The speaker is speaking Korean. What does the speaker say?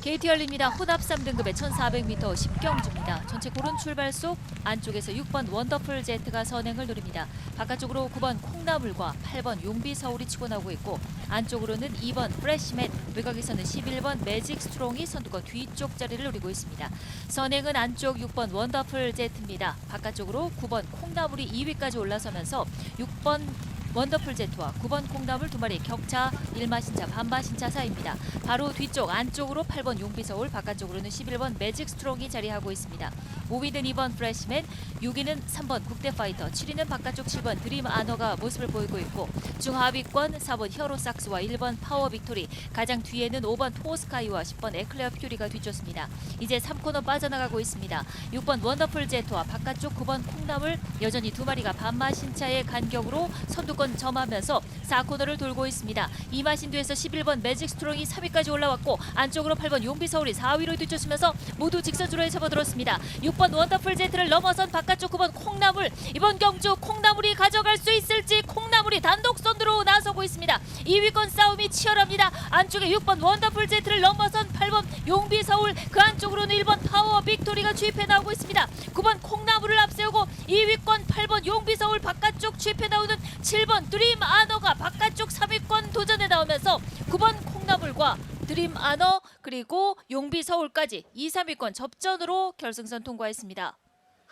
KT 열립니다. 혼합 3등급의 1400m 10경주입니다. 전체 고른 출발 속 안쪽에서 6번 원더풀 제트가 선행을 누립니다. 바깥쪽으로 9번 콩나물과 8번 용비 서울이 치고 나오고 있고 안쪽으로는 2번 프레시맨, 외곽에서는 11번 매직 스트롱이 선두권 뒤쪽 자리를 노리고 있습니다. 선행은 안쪽 6번 원더풀 제트입니다. 바깥쪽으로 9번 콩나물이 2위까지 올라서면서 6번 원더풀 제트와 9번 콩나물 두 마리 격차 1마 신차 반마 신차 사이입니다. 바로 뒤쪽 안쪽으로 8번 용비 서울 바깥쪽으로는 11번 매직 스트롱이 자리하고 있습니다. 5위는 2번 프레시맨, 6위는 3번 국대 파이터, 7위는 바깥쪽 7번 드림 아너가 모습을 보이고 있고 중하위권 4번 히어로 삭스와 1번 파워 빅토리 가장 뒤에는 5번 토스카이와 10번 에클레어 퓨리가 뒤쫓습니다. 이제 3코너 빠져나가고 있습니다. 6번 원더풀 제트와 바깥쪽 9번 콩나물 여전히 두 마리가 반마 신차의 간격으로 선두권 점하면서 4코너를 돌고 있습니다. 이마신 뒤에서 11번 매직 스트롱이 3위까지 올라왔고 안쪽으로 8번 용비 서울이 4위로 뒤쫓으면서 모두 직선주로에 접어들었습니다. 6번 원더풀 제트를 넘어선 바깥쪽 9번 콩나물 이번 경주 콩나물이 가져갈 수 있을지 콩나물이 단독 선두로 나서고 있습니다. 2위권 싸움이 치열합니다. 안쪽에 6번 원더풀 제트를 넘어선 8번 용비 서울 그 안쪽으로는 1번 파워 빅토리가 주입해 나오고 있습니다. 9번 콩나물을 앞세우고 2위권 8번 용비 서울 바깥쪽 주입해 나오는 7번 드림 아너가 바깥쪽 3위권 도전에 나오면서 9번 콩나물과 드림 아너 그리고 용비 서울까지 2, 3위권 접전으로 결승선 통과했습니다.